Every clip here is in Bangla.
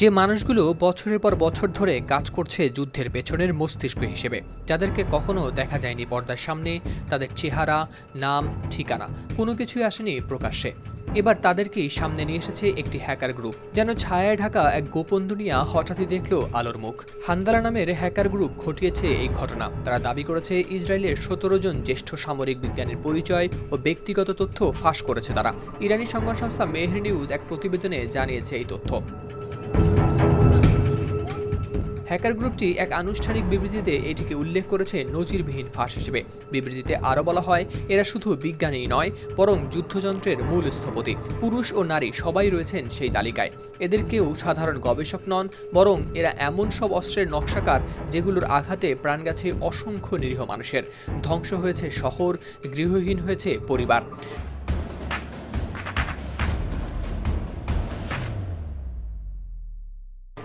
যে মানুষগুলো বছরের পর বছর ধরে কাজ করছে যুদ্ধের পেছনের মস্তিষ্ক হিসেবে, যাদেরকে কখনো দেখা যায়নি পর্দার সামনে, তাদের চেহারা, নাম, ঠিকানা, কোনো কিছুই আসেনি প্রকাশ্যে। এবার তাদেরকেই সামনে নিয়ে এসেছে একটি হ্যাকার গ্রুপ, যেন ছায়ায় ঢাকা এক গোপন দুনিয়া হঠাৎই দেখল আলোর মুখ। হান্দালা নামের হ্যাকার গ্রুপ ঘটিয়েছে এই ঘটনা। তারা দাবি করেছে ইসরায়েলের সতেরো জন জ্যেষ্ঠ সামরিক বিজ্ঞানীর পরিচয় ও ব্যক্তিগত তথ্য ফাঁস করেছে তারা। ইরানি সংবাদ সংস্থা মেহর নিউজ এক প্রতিবেদনে জানিয়েছে এই তথ্য। হ্যাকার গ্রুপটি এক আনুষ্ঠানিক বিবৃতিতে এটিকে উল্লেখ করেছে নজিরবিহীন ফাঁস হিসেবে। বিবৃতিতে আরও বলা হয়, এরা শুধু বিজ্ঞানীই নয়, বরং যুদ্ধযন্ত্রের মূল স্থপতি। পুরুষ ও নারী সবাই রয়েছেন সেই তালিকায়। এদের কেউ সাধারণ গবেষক নন, বরং এরা এমন সব অস্ত্রের নকশাকার যেগুলোর আঘাতে প্রাণ গেছে অসংখ্য নিরীহ মানুষের। ধ্বংস হয়েছে শহর, গৃহহীন হয়েছে পরিবার।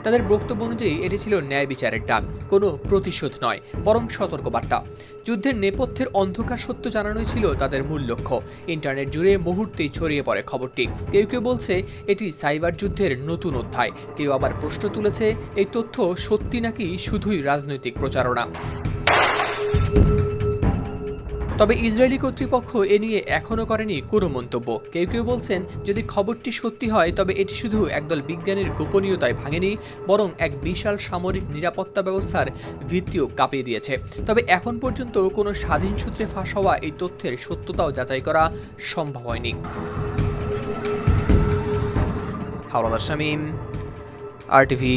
তাদের বক্তব্য অনুযায়ী এটি ছিল ন্যায় বিচারের ডাক, কোনো প্রতিশোধ নয়, বরং সতর্কবার্তা। যুদ্ধের নেপথ্যের অন্ধকার সত্য জানানোই ছিল তাদের মূল লক্ষ্য। ইন্টারনেট জুড়ে মুহূর্তেই ছড়িয়ে পড়ে খবরটি। কেউ কেউ বলছে, এটি সাইবার যুদ্ধের নতুন অধ্যায়। কেউ আবার প্রশ্ন তুলেছে, এই তথ্য সত্যি নাকি শুধুই রাজনৈতিক প্রচারণা? তবে ইসরায়েলি কর্তৃপক্ষ এ নিয়ে এখনও করেনি কোনো মন্তব্য। কেউ কেউ বলছেন, যদি খবরটি সত্যি হয়, তবে এটি শুধু একদল বিজ্ঞানীর গোপনীয়তায় ভাঙেনি, বরং এক বিশাল সামরিক নিরাপত্তা ব্যবস্থার ভিত্তিও কাঁপিয়ে দিয়েছে। তবে এখন পর্যন্ত কোনো স্বাধীন সূত্রে ফাঁস হওয়া এই তথ্যের সত্যতাও যাচাই করা সম্ভব হয়নি। হাওলাদার শামীম, আর টিভি